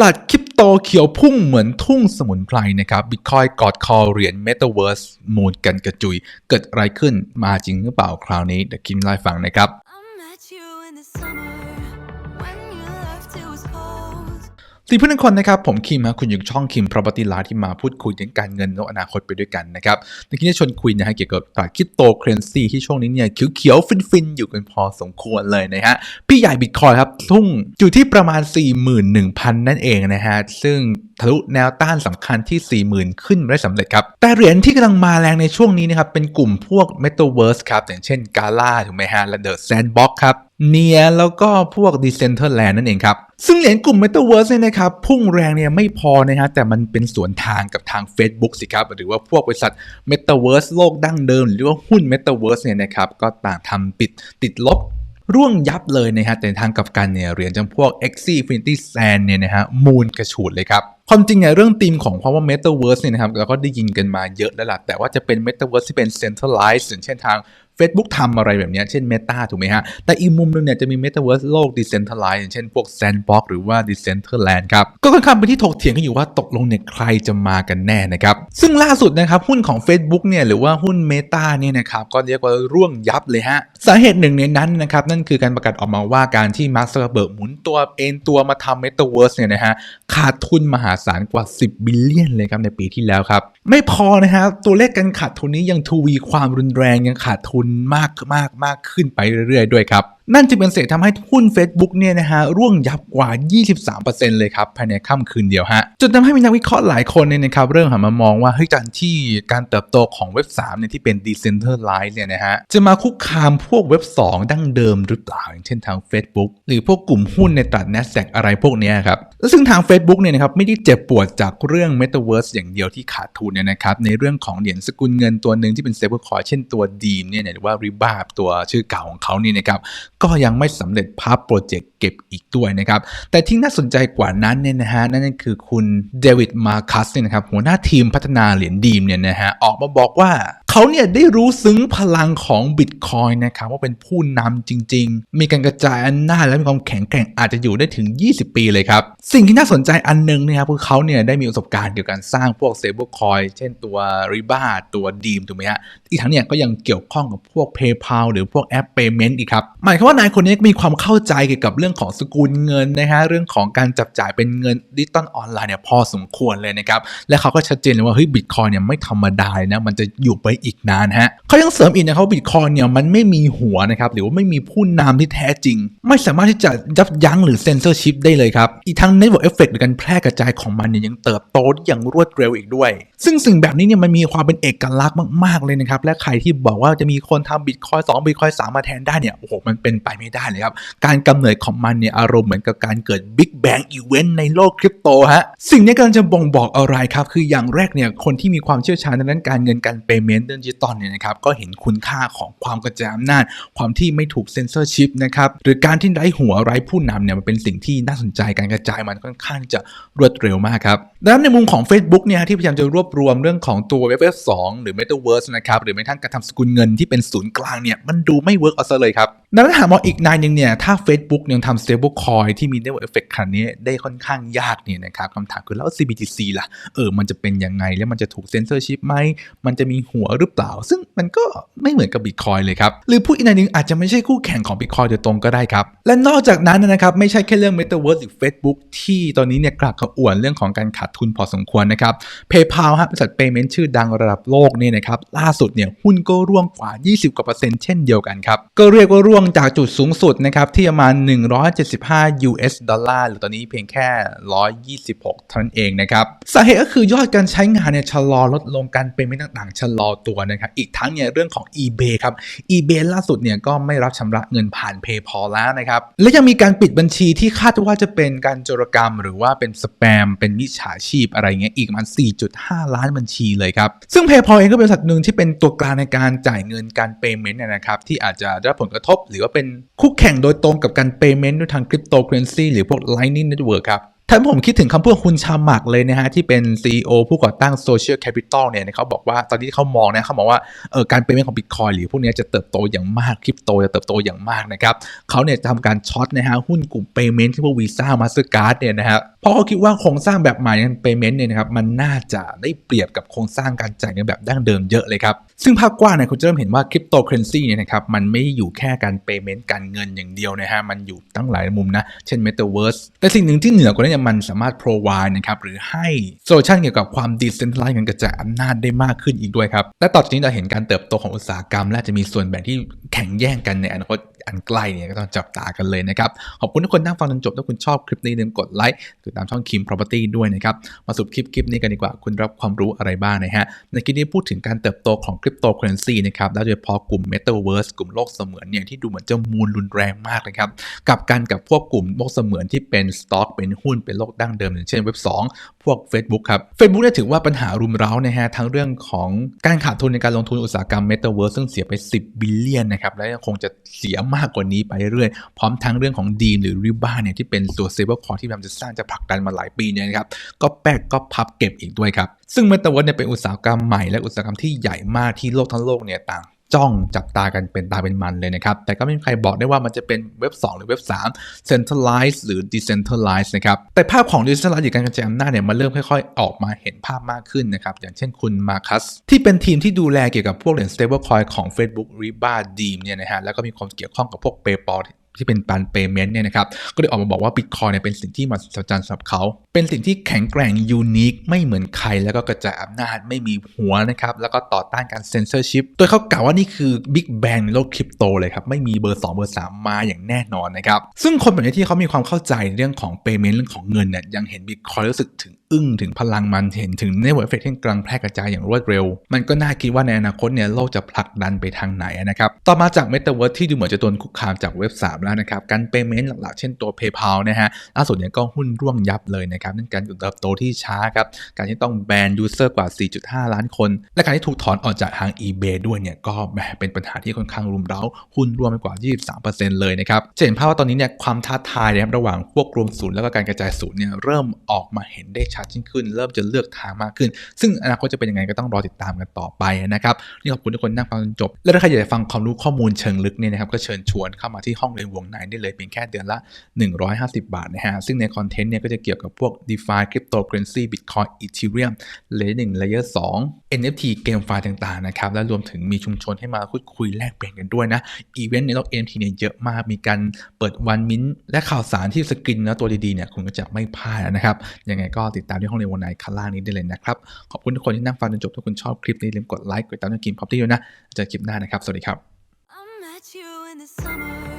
ลาดคริปโตเขียวพุ่งเหมือนทุ่งสมุนไพรนะครับบิตคอยกอดคอเหรียญเมตาเวิร์สมูลกันกระจุย เกิดอะไรขึ้นมาจริงหรือเปล่าคราวนี้เดี๋ยวคิมไล่ฟังนะครับ สวัสดีเพื่อนทุกคนนะครับผมคิมฮะคุณอยู่ช่องคิม property live ที่มาพูดคุยถึงการเงินในอนาคตไปด้วยกันนะครับในที่นี้จะชวนคุยนะฮะเกี่ยวกับตลาดคริปโตเคอเรนซีที่ช่วงนี้เนี่ยเขียวๆฟินๆ อยู่กันพอสมควรเลยนะฮะพี่ใหญ่บิตคอยครับทุ่งอยู่ที่ประมาณ 41,000 นั่นเองนะฮะซึ่งทะลุแนวต้านสำคัญที่ 40,000 ขึ้นมาได้สำเร็จครับ แต่เหรียญที่กำลังมาแรงในช่วงนี้นะครับเป็นกลุ่มพวก Metaverse ครับอย่างเช่น Gala ถูกไหมฮะและ The Sandbox ครับ เนียแล้วก็พวก Decentraland นั่นเองครับ ซึ่งเหรียญกลุ่ม Metaverse เนี่ยนะครับ พุ่งแรงเนี่ยไม่พอนะฮะแต่มันเป็นสวนทางกับทาง Facebook สิครับ หรือว่าพวกบริษัท Metaverse โลกดั้งเดิม หรือว่าหุ้น Metaverse เนี่ยนะครับ ก็ต่างทำปิดติดลบร่วงยับเลยนะฮะแต่ทางกับกันเนี่ยเหรียญจำพวก x Infinity Sand เนี่ยนะฮะมูลกระฉูดเลยครับความจริงเนี่ยเรื่องธีมของความว่า Metaverse เนี่ยนะครับเราก็ได้ยินกันมาเยอะแล้วล่ะแต่ว่าจะเป็น Metaverse ที่เป็น Centralized อย่างเช่นทาง Facebook ทำอะไรแบบนี้เช่น Meta ถูกไหมฮะ แต่อีกมุมหนึงเนี่ยจะมี Metaverse โลก Decentralized อย่างเช่นพวก Sandbox หรือว่า Decentraland ครับ ก็ค่อนข้างเป็นที่ถกเถียงกันอยู่ว่าตกลงเนี่ยใครจะมากันแน่นะครับ ซึ่งล่าสุดนะครับ หุ้นของ Facebook เนี่ยหรือว่าหุ้น Meta เนี่ยนะครับ ก็เรียกว่าร่วงยับเลยฮะ สาเหตุหนึ่งในนั้นนะครับ นั่นคือการประกาศออกมาว่าการที่มาร์คซักเบิร์กหมุนตัวเอ็นตัวมาทำ Metaverse เนี่ยนะฮะขาดทุนมหาศาลกว่า 10 บิลเลียนเลยครับในปีที่แล้วครับไม่พอนะฮะตัวเลขการขาดทุนนี้ยังทวีความรุนแรงยังขาดทุนมากมากมากขึ้นไปเรื่อยๆ ด้วยครับ นั่นจึงเป็นเศษทำให้หุ้น Facebook เนี่ยนะฮะร่วงยับกว่า 23%เลยครับภายในค่ำคืนเดียวฮะจนทำให้มีนักวิเคราะห์หลายคนเนี่ยนะครับเริ่มหันมามองว่าเฮ้ยการที่การเติบโตของเว็บ 3 เนี่ยที่เป็น decentralized เนี่ยนะฮะจะมาคุกคามพวกเว็บ 2 ดั้งเดิมหรือเปล่าอย่างเช่นทาง Facebook หรือพวกกลุ่มหุ้นในตลาด NASDAQ อะไรพวกนี้ครับ ซึ่งทาง Facebook เนี่ยนะครับไม่ได้เจ็บปวดจากเรื่อง Metaverse อย่างเดียวที่ขาดทุนเนี่ยนะครับในเรื่องของเหรียญสกุลเงินตัวหนึ่งที่เป็น stablecoin เช่นตัว Deem เนี่ยหรือว่า Ribab ตัวชื่อเก่าของเขานี่นะครับก็ยังไม่สำเร็จภาพโปรเจกต์เก็บอีกด้วยนะครับแต่ที่น่าสนใจกว่านั้นเนี่ยนะฮะนั่นก็คือคุณเดวิดมาคัสเนี่ยนะครับหัวหน้าทีมพัฒนาเหรียญดีมเนี่ยนะฮะออกมาบอกว่า เขาเนี่ยได้รู้ซึ้งพลังของบิตคอยนะครับว่าเป็นผู้นำจริง ๆ มีการกระจายอำนาจและมีความแข็งแกร่งอาจจะอยู่ได้ถึง 20 ปีเลยครับ สิ่งที่น่าสนใจอันหนึงนะครับคือเขาเนี่ยได้มีประสบการณ์เกี่ยวกับการสร้างพวกเซเบิลคอยเช่นตัวริบ้าตัวดีมถูกไหมฮะอีกทั้งเนี่ยก็ยังเกี่ยวข้องกับพวก PayPal หรือพวกแอป Payment อีกครับหมายความว่านายคนนี้มีความเข้าใจเกี่ยวกับเรื่องของสกุลเงินนะฮะเรื่องของการจับจ่ายเป็นเงินดิจิตอลออนไลน์เนี่ยพอสมควรเลยนะครับและเขาก็ชัดเจนเลยว่าเฮ้ยบิตคอยเนี่ยไม่ธรรมดาเลยนะมันจะอยู่ไปอีกนานฮะเขายังเสริมอีกนะครับว่าบิตคอยเนี่ยมันไม่มีหัวนะครับหรือว่าไม่มีผู้นำที่แท้จริง ไม่สามารถที่จะยับยั้งหรือเซนเซอร์ชิพได้เลยครับ อีกทั้ง Network Effect หรือการแพร่กระจายของมันเนี่ยยังเติบโตอย่างรวดเร็วอีกด้วย ซึ่งสิ่งแบบนี้เนี่ยมันมีความเป็นเอกลักษณ์มากๆเลยนะครับและใครที่บอกว่าจะมีคนทำบิตคอยสองบิตคอยสามมาแทนได้เนี่ยโอ้โหมันเป็นไปไม่ได้เลยครับการกำเนิดของมันเนี่ยอารมณ์เหมือนกับการเกิด Big Bang Event ในโลกคริปโตฮะสิ่งนี้กำลังจะบ่งบอกอะไรครับคืออย่างแรกเนี่ยคนที่มีความเชี่ยวชาญในด้านการเงินการเปย์เมนต์ดิจิตอลเนี่ยนะครับก็เห็นคุณค่าของความกระจายอำนาจ ความที่ไม่ถูกเซนเซอร์ชิพนะครับหรือการที่ไร้หัวไร้ผู้นำเนี่ยมันเป็นสิ่งที่น่าสนใจการกระจายมันค่อนข้างจะรวดเร็วมากครับดังนั้นในมุมของ Facebook เนี่ยที่พยายามจะรวบรวมเรื่องของตัว Web 2หรือ Metaverse นะครับหรือแม้กระทั่งการทำสกุลเงินที่เป็นศูนย์กลางเนี่ยมันดูไม่เวิร์กเอาซะเลยครับดังนั้นหามองอีกนายหนึ่งเนี่ยถ้า Facebook ยังทำ stable coin ที่มี network effect ขนาดนี้ได้ค่อนข้างยากเนี่ยนะครับคำถามคือแล้ว CBDC ล่ะเออมันจะเป็นยังไงแล้วมันจะถูกเซนเซอร์ชิพไหมมันจะมีหัวหรือเปล่า ซึ่งมันก็ไม่เหมือนกับ Bitcoin เลยครับ หรือพูดอีกในหนึ่งอาจจะไม่ใช่คู่แข่งของ Bitcoin โดยตรงก็ได้ครับ และนอกจากนั้นนะครับ ไม่ใช่แค่เรื่อง Metaverse หรือ Facebook ที่ตอนนี้เนี่ยกลักกระอ่วนเรื่องของการขาดทุนพอสมควรนะครับ PayPal ฮะบริษัท payment ชื่อดังระดับโลกเนี่ยนะครับล่าสุดเนี่ยหุ้นก็ร่วงกว่า 20กว่าเปอร์เซ็นต์เช่นเดียวกันครับก็เรียกว่าร่วงจากจุดสูงสุดนะครับที่ประมาณ 175 US ดอลลาร์หรือตอนนี้เพียงแค่ 126เท่านั้นเองนะครับสาเหตุก็คือยอดการใช้งานเนี่ยชะลอลดลงการเป็นไม่ต่างๆชะลอตัวนะครับอีกทั้งเนี่ยเรื่องของ eBay ครับ eBay ล่าสุดเนี่ยก็ไม่รับชำระเงินผ่าน PayPal แล้วนะครับ และยังมีการปิดบัญชีที่คาดว่าจะเป็นการโจรกรรม หรือว่าเป็นสแปม เป็นมิจฉาชีพอะไรเงี้ยอีกประมาณ 4.5 ล้านบัญชีเลยครับ ซึ่ง PayPal เองก็เป็นบริษัทหนึ่งที่เป็นตัวกลางในการจ่ายเงินการ payment เนี่ยนะครับที่อาจจะได้รับผลกระทบ หรือว่าเป็นคู่แข่งโดยตรงกับการ payment ด้วยทางคริปโตเคอเรนซีหรือพวก Lightning Network ครับ ทำให้ผมคิดถึงคำพูดของคุณชามักเลยนะฮะ ที่เป็น CEO ผู้ก่อตั้ง Social Capital เนี่ยเขาบอกว่าตอนนี้เขามองนะเขาบอกว่าเออการเป็นเมนของ Bitcoin หรือพวกเนี้ยจะเติบโตอย่างมากคริปโตจะเติบโตอย่างมากนะครับเขาเนี่ยจะทำการช็อตนะฮะ หุ้นกลุ่ม Payment ที่พวก Visa Mastercard เนี่ยนะฮะเพราะเขาคิดว่าโครงสร้างแบบใหม่ใน Payment เนี่ยนะครับมันน่าจะได้เปรียบกับโครงสร้างการจ่ายเงินแบบดั้งเดิมเยอะเลยครับซึ่งภาพกว้างเนี่ยคุณจะเริ่มเห็นว่าคริปโตเคอเรนซีเนี่ยนะครับมันไม่อยู่แค่การ Payment การเงินอย่างเดียวนะฮะมันอยู่ตั้งหลายมุมนะเช่น Metaverse แต่สิ่งหนึ่งที่เหนือกว่านั้นเนี่ยมันสามารถ provide นะครับหรือให้โซลูชันเกี่ยวกับความ decentralized การกระจายอำนาจได้มากขึ้นอีกด้วยครับ และต่อจากนี้เราเห็นการเติบโตของอุตสาหกรรม และจะมีส่วนแบ่งที่แข่งแย่งกันในอนาคตอันใกล้เนี่ยก็ต้องจับตากันเลยนะครับ ขอบคุณทุกคนนั่งฟังจนจบ ถ้าคุณชอบคลิปนี้ลืมกดไลค์ติดตามช่องคิม property ด้วยนะครับ มาสรุปคลิปคลิปนี้กันดีกว่าคุณรับความรู้อะไรบ้างนะฮะในคลิปนี้พูดถึงการเติบโตของคริปโตเคอเรนซีนะครับแล้วโดยเฉพาะกลุ่ม Metaverse กลุ่มโลกเสมือนเนี่ยที่ดูเหมือนจะมูลรุนแรงมากนะครับกับกันกับพวกกลุ่มโลกเสมือนที่เป็นสต็อกเป็นหุ้นเป็นโลกดั้งเดิมอย่างเช่นเว็บ 2 พวก Facebook ครับ Facebook เนี่ยถือว่าปัญหารุมเร้านะฮะทั้งเรื่องของการขาดทุนในการลงทุนอุตสาหกรรม Metaverse ซึ่งเสียไป 10 บิลเลียนนะครับและคงจะเสียมากกว่านี้ไปเรื่อยๆพร้อมทั้งเรื่องของดีมหรือริบ้าเนี่ยที่เป็นตัวเซเบอร์คอร์ที่พยายามจะสร้างจะผลักดันมาหลายปีเนี่ยนะครับก็แปกก็พับเก็บอีกด้วยครับซึ่ง Metaverse เนี่ยเป็นอุตสาหกรรมใหม่และอุตสาหกรรมที่ใหญ่มากที่โลกทั้งโลกเนี่ยต่าง จ้องจับตากันเป็นตาเป็นมันเลยนะครับ แต่ก็ไม่มีใครบอกได้ว่ามันจะเป็นเว็บ 2 หรือเว็บ 3 centralized หรือ decentralized นะครับ แต่ภาพของ decentralized หรือการกระจายอำนาจเนี่ยมันเริ่มค่อยๆ ออกมาเห็นภาพมากขึ้นนะครับ อย่างเช่นคุณมาคัสที่เป็นทีมที่ดูแลเกี่ยวกับพวกเหรียญ stablecoin ของ Facebook Riba Deem เนี่ยนะฮะแล้วก็มีความเกี่ยวข้องกับพวก PayPal ที่เป็นการ payment เนี่ยนะครับก็ได้ออกมาบอกว่า Bitcoin เนี่ยเป็นสิ่งที่มหัศจรรย์สำหรับเขา เป็นสิ่งที่แข็งแกร่งยูนิคไม่เหมือนใคร แล้วก็กระจายอำนาจไม่มีหัวนะครับแล้วก็ต่อต้านการเซนเซอร์ชิพโดยเขากล่าวว่านี่คือ Big Bang ในโลกคริปโตเลยครับไม่มีเบอร์ 2 เบอร์ 3 มาอย่างแน่นอนนะครับซึ่งคนแบบนี้ที่เขามีความเข้าใจเรื่องของ payment เรื่องของเงินเนี่ยยังเห็น Bitcoin รู้สึกถึงอึ้งถึงพลังมันเห็นถึง network effect ที่กำลังแพร่กระจายอย่างรวดเร็ว มันก็น่าคิดว่าในอนาคตเนี่ยโลกจะผลักดันไปทางไหนนะครับต่อมาจาก Metaverse ที่ดูเหมือนจะโดนคุกคามจากเว็บ3แล้วนะครับการ payment หลักๆ เช่นตัว PayPal นะฮะล่าสุดเนี่ยก็หุ้นร่วงยับเลยนะครับนั่นการเติบโตที่ช้าครับการที่ต้องแบนยูเซอร์กว่า 4.5 ล้านคน และการที่ถูกถอนออกจากทาง eBay ด้วยเนี่ยก็แหมเป็นปัญหาที่ค่อนข้างรุมเร้าหุ้นร่วงไปกว่า 23%เลยนะครับจะเห็นภาพว่าตอนนี้เนี่ยความท้าทายนะครับระหว่างพวกรวมศูนย์แล้วก็การกระจายศูนย์เนี่ยเริ่มออกมาเห็นได้ชัดยิ่งขึ้น เริ่มจะเลือกทางมากขึ้น ซึ่งอนาคตจะเป็นยังไงก็ต้องรอติดตามกันต่อไปนะครับนี่ขอบคุณทุกคนนั่งฟังจนจบ และถ้าใครอยากฟังความรู้ข้อมูลเชิงลึกเนี่ยนะครับก็เชิญชวนเข้ามาที่ห้องเรียนวงในได้เลยเพียงแค่เดือนละ 150 บาทนะฮะ ซึ่งในคอนเทนต์เนี่ยก็จะเกี่ยวกับพวก DeFi Cryptocurrency Bitcoin Ethereum Layer 1 Layer 2 NFT เกมไฟล์ต่างๆนะครับ และรวมถึงมีชุมชนให้มาพูดคุยแลกเปลี่ยนกันด้วยนะ อีเวนต์ในโลก NFT เนี่ยเยอะมาก มีการเปิดวันมิ้นท์และข่าวสารที่สกรีนแล้วตัวดีๆเนี่ยคุณก็จะไม่พลาดนะครับ ยังไงก็ติดตามที่ห้องเรียนวันในข้างล่างนี้ได้เลยนะครับ ขอบคุณทุกคนที่นั่งฟังจนจบ ถ้าคุณชอบคลิปนี้อย่าลืมกดไลค์กดติดตามช่องกินพอปตี้ด้วยนะ เจอคลิปหน้านะครับ สวัสดีครับ I met you in the summer